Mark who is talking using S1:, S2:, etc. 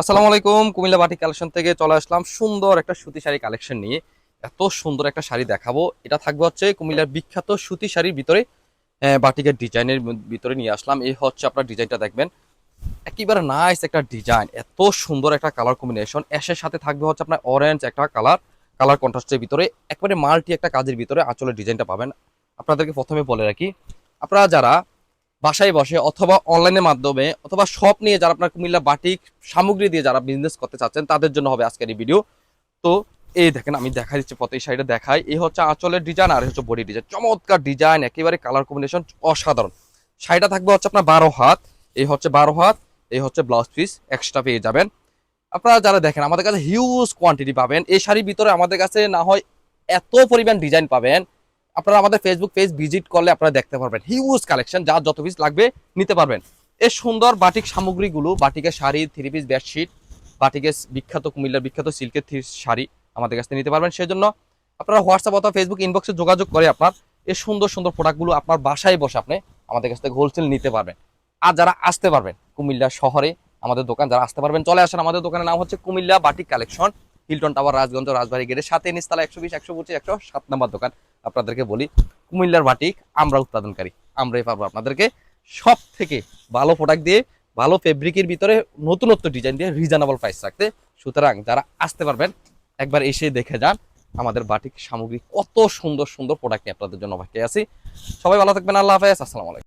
S1: আসসালামু আলাইকুম কুমিল্লা বাটি কালেকশন থেকে চলে আসলাম সুন্দর একটা সুতি শাড়ি কালেকশন নিয়ে। এত সুন্দর একটা শাড়ি দেখাবো। এটা থাকবে হচ্ছে কুমিল্লার বিখ্যাত সুতি শাড়ির ভিতরে আহ, বাটিকের ডিজাইনের ভিতরে নিয়ে আসলাম। এই হচ্ছে আপনার ডিজাইনটা দেখবেন। একেবারে নাইস একটা ডিজাইন এত সুন্দর একটা কালার কম্বিনেশন অ্যাশের সাথে থাকবে হচ্ছে আপনার অরেঞ্জ একটা কালার কালার কন্ট্রাস্টের ভিতরে। একবারে মাল্টি একটা কাজের ভিতরে আঁচলের ডিজাইনটা পাবেন। আপনাদেরকে প্রথমে বলে রাখি আপনারা যারা বাসায় বসে অথবা অনলাইনের মাধ্যমে অথবা শপ নিয়ে যারা আপনার কুমিল্লা বাটিক সামগ্রী দিয়ে যারা বিজনেস করতে চাচ্ছেন, তাদের জন্য হবে আজকের এই ভিডিও তো এই দেখেন, আমি দেখা দিচ্ছি, প্রত্যেক সাইডে দেখাই। এই হচ্ছে আঁচলের ডিজাইন আর হচ্ছে বডি ডিজাইন চমৎকার ডিজাইন একেবারে কালার কম্বিনেশন অসাধারণ। শাড়িটা থাকবে হচ্ছে আপনার বারো হাত। এই হচ্ছে বারো হাত, এই হচ্ছে ব্লাউজ পিস এক্সট্রা পেয়ে যাবেন। আপনারা যারা দেখেন, আমাদের কাছে হিউজ কোয়ান্টিটি পাবেন। এই শাড়ির ভিতরে আমাদের কাছে না হয় এত পরিমাণ ডিজাইন পাবেন। আপনারা আমাদের ফেসবুক পেজ ভিজিট করলে আপনারা দেখতে পারবেন। হিউজ কালেকশন যার যত পিস লাগবে নিতে পারবেন। এই সুন্দর বাটিক সামগ্রীগুলো বাটিকের শাড়ি থ্রি পিস বেডশিট বাটিকের বিখ্যাত কুমিল্লার বিখ্যাত সিল্কের শাড়ি আমাদের কাছ থেকে নিতে পারবেন। সেই জন্য আপনারা হোয়াটসঅ্যাপ অথবা ফেসবুক ইনবক্সে যোগাযোগ করে আপনার এই সুন্দর সুন্দর প্রোডাক্টগুলো আপনার বাসায় বসে আপনি আমাদের কাছ থেকে হোলসেল নিতে পারবেন। আর যারা আসতে পারবেন কুমিল্লা শহরে আমাদের দোকান, যারা আসতে পারবেন, চলে আসেন আমাদের দোকানের নাম হচ্ছে Comilla batik collection Hilton tower Rajganj Rajbari গেটে সাথে নিস্তালা একশো বিশ, একশো পঁচিশ, একশো সাত নম্বর দোকান। আপনাদেরকে বলি, কুমিল্লার বাটিক আমরা উৎপাদনকারী। আমরাই পাবো আপনাদেরকে সব থেকে ভালো প্রোডাক্ট দিয়ে, ভালো ফেব্রিকের ভিতরে নতুনত্ব ডিজাইন দিয়ে রিজনেবল প্রাইস রাখতে সুতরাং যারা আসতে পারবেন, একবার এসে দেখে যান আমাদের বাটিক সামগ্রী কত সুন্দর সুন্দর প্রোডাক্ট নিয়ে আপনাদের জন্য বাকি আছি। সবাই ভালো থাকবেন, আল্লাহ হাফেজ, আসসালামু আলাইকুম।